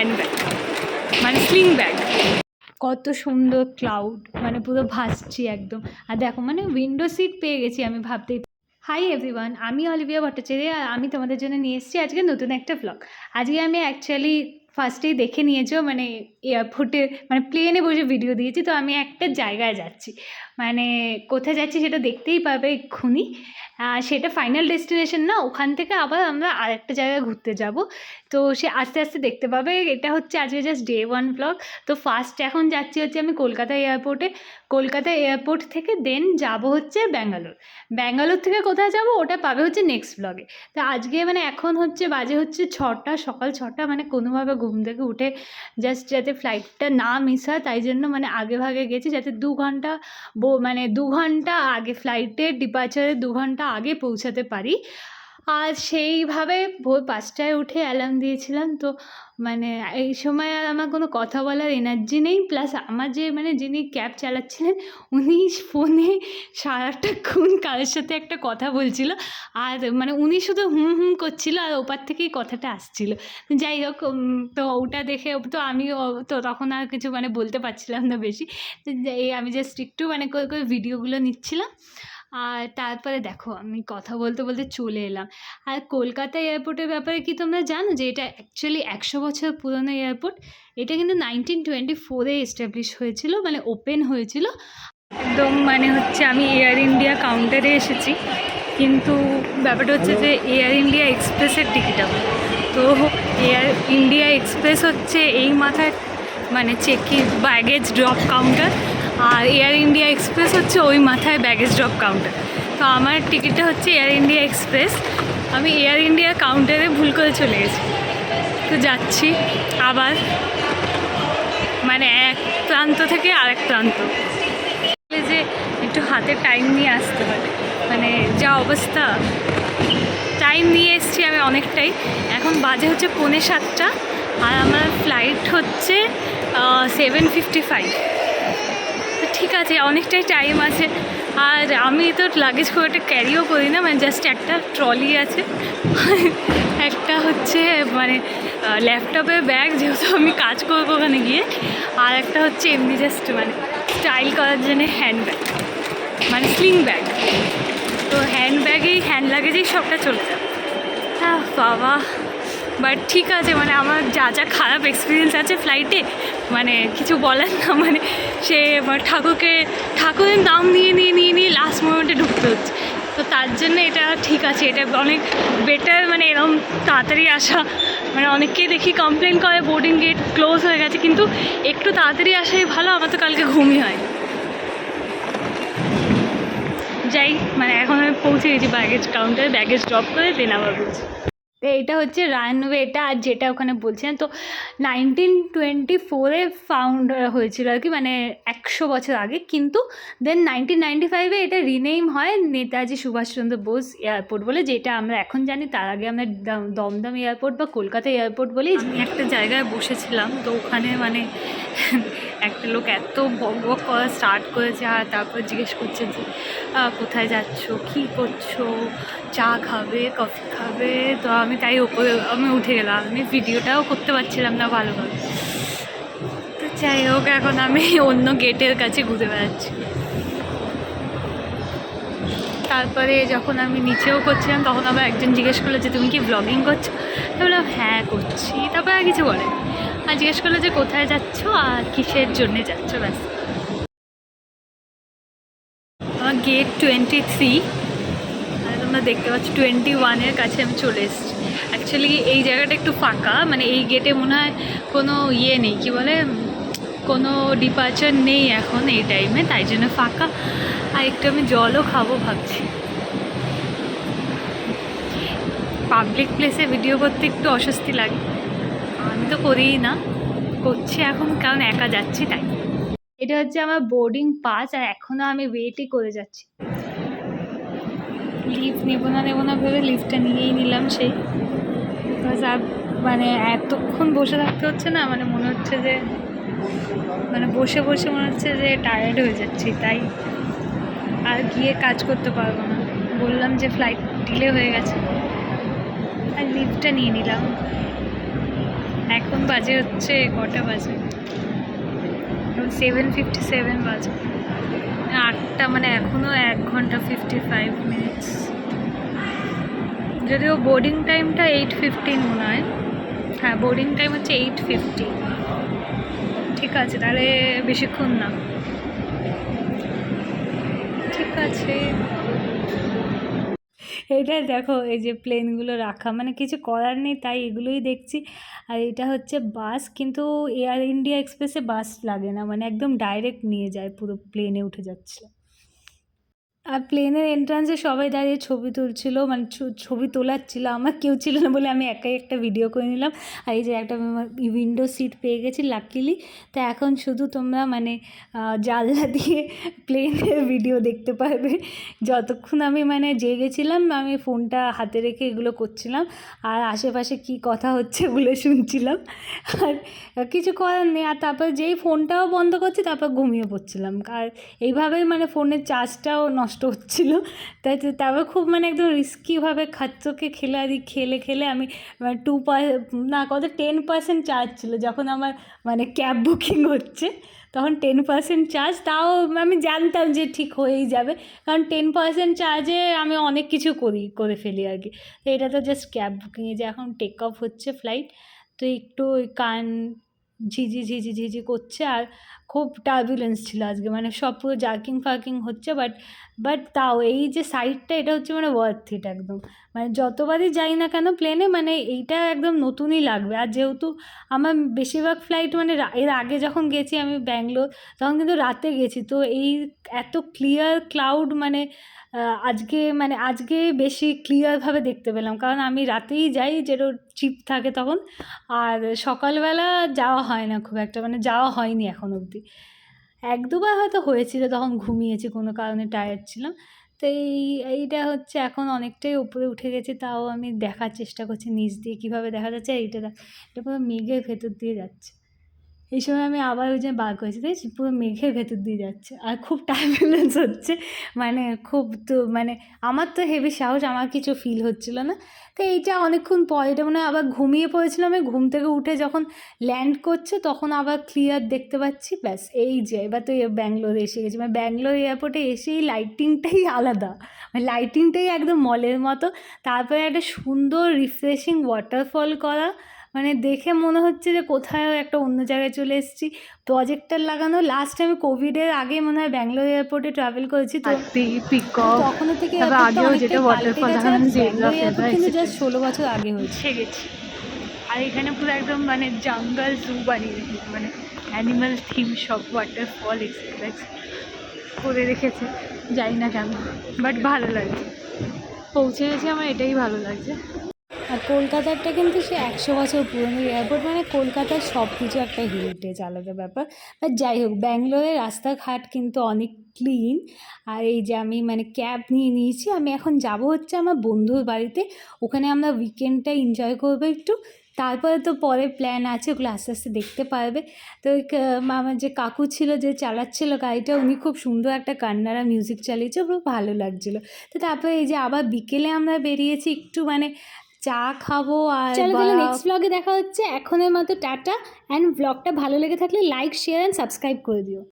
Handbag মানে sling bag কত সুন্দর ক্লাউড মানে পুরো ভাসছি একদম। আর দেখো মানে উইন্ডো সিট পেয়ে গেছি আমি ভাবতেই হাই এভরিওয়ান আমি অলিভিয়া ভট্টাচার্য, আর আমি তোমাদের জন্য নিয়ে এসেছি আজকে নতুন একটা ব্লগ আজকে আমি অ্যাকচুয়ালি ফার্স্টেই দেখে নিয়েছো মানে এয়ারপোর্টে মানে প্লেনে বসে ভিডিও দিয়েছি, তো আমি একটা জায়গায় যাচ্ছি। মানে কোথায় যাচ্ছি সেটা দেখতেই পাবে এক্ষুনি। সেটা ফাইনাল ডেস্টিনেশন না, ওখান থেকে আবার আমরা আরেকটা জায়গায় ঘুরতে যাব। তো সে আস্তে আস্তে দেখতে পাবে, এটা হচ্ছে আজকে জাস্ট ডে ওয়ান ব্লগ তো ফার্স্ট এখন যাচ্ছি হচ্ছে আমি কলকাতা এয়ারপোর্টে কলকাতা এয়ারপোর্ট থেকে দেন যাব হচ্ছে ব্যাঙ্গালোর। ব্যাঙ্গালোর থেকে কোথায় যাব ওটা পাবে হচ্ছে নেক্সট ব্লগে তো আজকে মানে এখন হচ্ছে বাজে হচ্ছে ছটা, সকাল ছটা মানে কোনোভাবে ঘুম থেকে উঠে জাস্ট যাতে ফ্লাইটটা না মিস হয়, তাই জন্য মানে আগে ভাগে গেছি যাতে দু ঘণ্টা মানে দু ঘণ্টা আগে ফ্লাইটের ডিপার্চারের দু ঘণ্টা আগে পৌঁছাতে পারি। আর সেইভাবে ভোর পাঁচটায় উঠে অ্যালার্ম দিয়েছিলাম। তো মানে এই সময় আর আমার কোনো কথা বলার এনার্জি নেই। প্লাস আমার যে মানে যিনি ক্যাব চালাচ্ছিলেন, উনি ফোনে সারাটাক্ষণ কারোর সাথে একটা কথা বলছিল। আর মানে উনি শুধু হুম হুম করছিল আর ওপার থেকেই কথাটা আসছিল। যাই হোক তো ওটা দেখে তো আমি তো তখন আর কিছু মানে বলতে পারছিলাম না বেশি। এই আমি জাস্ট একটু মানে করে করে ভিডিওগুলো নিচ্ছিলাম। আর তারপরে দেখো আমি কথা বলতে বলতে চলে এলাম। আর কলকাতা এয়ারপোর্টের ব্যাপারে কি তোমরা জানো যে এটা অ্যাকচুয়ালি একশো বছর পুরনো এয়ারপোর্ট? এটা কিন্তু নাইনটিন টোয়েন্টি ফোরে এস্টাবলিশ হয়েছিল মানে ওপেন হয়েছিল। একদম মানে হচ্ছে আমি এয়ার ইন্ডিয়া কাউন্টারে এসেছি কিন্তু ব্যাপারটা হচ্ছে যে এয়ার ইন্ডিয়া এক্সপ্রেসের টিকিট আমার তো এয়ার ইন্ডিয়া এক্সপ্রেস হচ্ছে এই মাথায় মানে চেকিং ব্যাগেজ ড্রপ কাউন্টার আর এয়ার ইন্ডিয়া এক্সপ্রেস হচ্ছে ওই মাথায় ব্যাগেজ ড্রপ কাউন্টার তো আমার টিকিটটা হচ্ছে এয়ার ইন্ডিয়া এক্সপ্রেস আমি এয়ার ইন্ডিয়া কাউন্টারে ভুল করে চলে গেছি। তো যাচ্ছি আবার মানে এক প্রান্ত থেকে আরেক প্রান্ত। যে একটু হাতে টাইম নিয়ে আসতে হয় মানে যা অবস্থা। টাইম নিয়ে এসেছি আমি অনেকটাই। এখন বাজে হচ্ছে পৌনে সাতটা। আর আমার ফ্লাইট হচ্ছে সেভেন ফিফটি ফাইভ ঠিক আছে, অনেকটাই টাইম আছে। আর আমি তো লাগেজ খুব একটা ক্যারিও করি না মানে জাস্ট একটা ট্রলি আছে। একটা হচ্ছে মানে ল্যাপটপের ব্যাগ যেহেতু আমি কাজ করব ওখানে গিয়ে। আর একটা হচ্ছে এমনি জাস্ট মানে স্টাইল করার জন্য হ্যান্ড ব্যাগ মানে স্লিং ব্যাগ তো হ্যান্ড ব্যাগেই হ্যান্ড লাগেজেই সবটা চলে যাবে হ্যাঁ বাবা। বাট ঠিক আছে মানে আমার যা যা খারাপ এক্সপিরিয়েন্স আছে ফ্লাইটে মানে কিছু বলার না মানে সে ঠাকুরকে, ঠাকুরের নাম নিয়ে নিয়ে নিয়ে নিয়ে লাস্ট মোমেন্টে ঢুকতে হচ্ছে। তো তার জন্য এটা ঠিক আছে, এটা অনেক বেটার মানে এরকম তাড়াতাড়ি আসা মানে অনেককেই দেখি কমপ্লেন করে বোর্ডিং গেট ক্লোজ হয়ে গেছে, কিন্তু একটু তাড়াতাড়ি আসাই ভালো, আমার তো কালকে ঘুমই হয় যাই মানে এখন আমি পৌঁছে গেছি ব্যাগেজ কাউন্টারে ব্যাগেজ ড্রপ করে দেন আবার বলছি তো এইটা হচ্ছে রানওয়েটা আর যেটা ওখানে বলছিলেন তো নাইনটিন টোয়েন্টি ফোরে ফাউন্ড হয়েছিল আর কি মানে একশো বছর আগে। কিন্তু দেন নাইনটিন নাইনটি ফাইভে এটা রিনেম হয় নেতাজি সুভাষচন্দ্র বোস এয়ারপোর্ট বলে, যেটা আমরা এখন জানি। তার আগে আমরা দম- দমদম এয়ারপোর্ট বা কলকাতা এয়ারপোর্ট বলেই একটা জায়গায় বসেছিলাম, তো ওখানে মানে একটা লোক এত বক বক করা স্টার্ট করেছে আর তারপর জিজ্ঞেস করছে যে কোথায় যাচ্ছ? কী করছ? চা খাবে? কফি খাবে? তো আমি তাই ওপরে, আমি উঠে গেলাম। আমি ভিডিওটাও করতে পারছিলাম না ভালোভাবে। তো যাই হোক, এখন আমি অন্য গেটের কাছে ঘুরে বেড়াচ্ছি। তারপরে যখন আমি নিচেও করছিলাম, তখন আবার একজন জিজ্ঞেস করল যে, তুমি কি ব্লগিং করছ? আমি বললাম হ্যাঁ করছি। তারপরে আর কিছু বলে আর জিজ্ঞেস করল যে কোথায় যাচ্ছ আর কিসের জন্যে যাচ্ছ, ব্যাস। আমার গেট টোয়েন্টি থ্রি তোমরা দেখতে পাচ্ছ টোয়েন্টি ওয়ানের কাছে আমি চলে এসেছি। অ্যাকচুয়ালি এই জায়গাটা একটু ফাঁকা মানে এই গেটে মনে হয় কোনো ইয়ে নেই, কি বলে? কোনো ডিপার্চার নেই এখন এই টাইমে তাই জন্য ফাঁকা। আর একটু আমি জলও খাব ভাবছি। পাবলিক প্লেসে ভিডিও করতে একটু অস্বস্তি লাগে। আমি তো করিই না, করছি এখন কারণ একা যাচ্ছি তাই। এটা হচ্ছে আমার বোর্ডিং পাস আর এখনও আমি ওয়েটই করে যাচ্ছি। লিফট নেব না নেব না ভেবে লিফটটা নিয়েই নিলাম সেই। বিকজ আর মানে এতক্ষণ বসে থাকতে হচ্ছে না মানে মনে হচ্ছে যে মানে বসে বসে মনে হচ্ছে যে টায়ার্ড হয়ে যাচ্ছি তাই। আর গিয়ে কাজ করতে পারব না। বললাম যে ফ্লাইট ডিলে হয়ে গেছে। আর লিফটটা নিয়ে নিলাম। এখন বাজে হচ্ছে, কটা বাজে? সেভেন ফিফটি সেভেন বাজে। আটটা মানে এখনও এক ঘণ্টা ফিফটি ফাইভ মিনিটস যদিও বোর্ডিং টাইমটা এইট ফিফটিন মনে হয়। হ্যাঁ বোর্ডিং টাইম হচ্ছে এইট ফিফটি ঠিক আছে, তাহলে বেশিক্ষণ না। ঠিক আছে। এটা দেখো, এই যে প্লেনগুলো রাখা। মানে কিছু করার নেই, তাই এগুলোই দেখছি। আর এটা হচ্ছে বাস, কিন্তু এয়ার ইন্ডিয়া এক্সপ্রেসে বাস লাগে না মানে একদম ডাইরেক্ট নিয়ে যায়, পুরো প্লেনে উঠে যাচ্ছে। আর প্লেনের এন্ট্রান্সে সবাই দাঁড়িয়ে ছবি তুলছিল মানে ছবি তোলার ছিল আমার কেউ ছিল না বলে আমি একাই একটা ভিডিও করে নিলাম। আর এই যে একটা উইন্ডো সিট পেয়ে গেছি লাকিলি তা এখন শুধু তোমরা মানে জানলা দিয়ে প্লেনের ভিডিও দেখতে পারবে। যতক্ষণ আমি মানে জেগেছিলাম, আমি ফোনটা হাতে রেখে এগুলো করছিলাম। আর আশেপাশে কি কথা হচ্ছে বলে শুনছিলাম। আর কিছু করার নেই, আর তারপর যেই ফোনটাও বন্ধ করছি, তারপর ঘুমিয়ে পড়ছিলাম। আর এইভাবেই মানে ফোনের চার্জটাও নষ্ট হচ্ছিল। তাই তারপর খুব মানে একদম রিস্কিভাবে খাচ্চকে খেলে আর খেলে খেলে আমি টু না কত টেন পার্সেন্ট চার্জ ছিল। যখন আমার মানে ক্যাব বুকিং হচ্ছে, তখন টেন পার্সেন্ট চার্জ তাও আমি জানতাম যে ঠিক হয়েই যাবে। কারণ টেন পার্সেন্ট চার্জে আমি অনেক কিছু করি, করে ফেলি আর কি। তো এটা তো জাস্ট ক্যাব বুকিংয়ে যে এখন টেক অফ হচ্ছে ফ্লাইট তো একটু ওই কান ঝিঝি ঝিঝি ঝিঝি করছে আর খুব টার্বুলেন্স ছিল আজকে। মানে সব পুরো জার্কিং ফার্কিং হচ্ছে বাট বাট তাও এই যে সাইডটা এটা হচ্ছে মানে ওয়ার্থ ইট একদম। মানে যতবারই যাই না কেন প্লেনে মানে এইটা একদম নতুনই লাগবে। আর যেহেতু আমার বেশিরভাগ ফ্লাইট মানে এর আগে যখন গেছি আমি ব্যাঙ্গালোর, তখন কিন্তু রাতে গেছি। তো এই এত ক্লিয়ার ক্লাউড মানে আজকে মানে আজকে বেশি ক্লিয়ারভাবে দেখতে পেলাম। কারণ আমি রাতেই যাই, যেটা চিপ থাকে তখন। আর সকালবেলা যাওয়া হয় না খুব একটা। মানে যাওয়া হয়নি এখন অবধি। এক দুবার হয়তো হয়েছিল, তখন ঘুমিয়েছি, কোনো কারণে টায়ার্ড ছিলাম। তো এই, এইটা হচ্ছে এখন অনেকটাই উপরে উঠে গেছে, তাও আমি দেখার চেষ্টা করছি, নিচ দিয়ে কীভাবে দেখা যাচ্ছে, এইটা দেখ, এটা পুরো মেঘের ভেতর দিয়ে যাচ্ছে। এই সময় আমি আবার ওই যে বার করেছি দেখছি পুরো মেঘের ভেতর দিয়ে যাচ্ছে। আর খুব টাইম টার্বুলেন্স হচ্ছে। মানে খুব তো মানে আমার তো হেভি সাহস আমার কিছু ফিল হচ্ছিল না। তো এইটা অনেকক্ষণ পর, এটা মনে হয় আবার ঘুমিয়ে পড়েছিলাম আমি। ঘুম থেকে উঠে যখন ল্যান্ড করছে, তখন আবার ক্লিয়ার দেখতে পাচ্ছি। ব্যাস, এই যে, এবার তো ব্যাঙ্গালোরে এসে গেছি। মানে ব্যাঙ্গালোর এয়ারপোর্টে এসেই লাইটিংটাই আলাদা। মানে লাইটিংটাই একদম মলের মতো। তারপরে একটা সুন্দর রিফ্রেশিং ওয়াটারফল করা। মানে দেখে মনে হচ্ছে যে কোথায় একটা অন্য জায়গায় চলে এসেছি। প্রজেক্টার লাগানো লাস্ট আমি কোভিডের আগে মনে হয় ব্যাঙ্গালোর এয়ারপোর্টে ট্রাভেল করেছি তো তখনও থেকে আগেও যেটা কিন্তু জাস্ট ষোলো বছর আগে হয়েছে। গেছি। আর এখানে পুরো একদম মানে জঙ্গল জু বানিয়ে রেখেছে মানে অ্যানিমাল থিম সব ওয়াটারফল এক্সেট্রা করে রেখেছে জানি না কেন বাট ভালো লাগছে। পৌঁছে গেছি আমার এটাই ভালো লাগছে। আর কলকাতারটা কিন্তু সে একশো বছর পুরনো এয়ারপোর্ট মানে কলকাতার সব কিছু একটা হেরিটেজ আলাদা ব্যাপার। বাট যাই হোক, ব্যাঙ্গালোরের রাস্তাঘাট কিন্তু অনেক ক্লিন আর এই যে আমি মানে ক্যাব নিয়ে নিয়েছি, আমি এখন যাব হচ্ছে আমার বন্ধুর বাড়িতে। ওখানে আমরা উইকেন্ডটা এনজয় করব একটু। তারপরে তো পরে প্ল্যান আছে, ওগুলো আস্তে আস্তে দেখতে পারবে। তো আমার যে কাকু ছিল, যে চালাচ্ছিল গাড়িটা, উনি খুব সুন্দর একটা কান্নারা মিউজিক চালিয়েছে খুব ভালো লাগছিল। তো তারপরে এই যে আবার বিকেলে আমরা বেরিয়েছি, একটু মানে চা খাব আর চলো তাহলে নেক্সট ব্লগে দেখা হচ্ছে। এখনের মতো টাটা। অ্যান্ড ব্লগটা ভালো লেগে থাকলে লাইক শেয়ার অ্যান্ড সাবস্ক্রাইব করে দিও।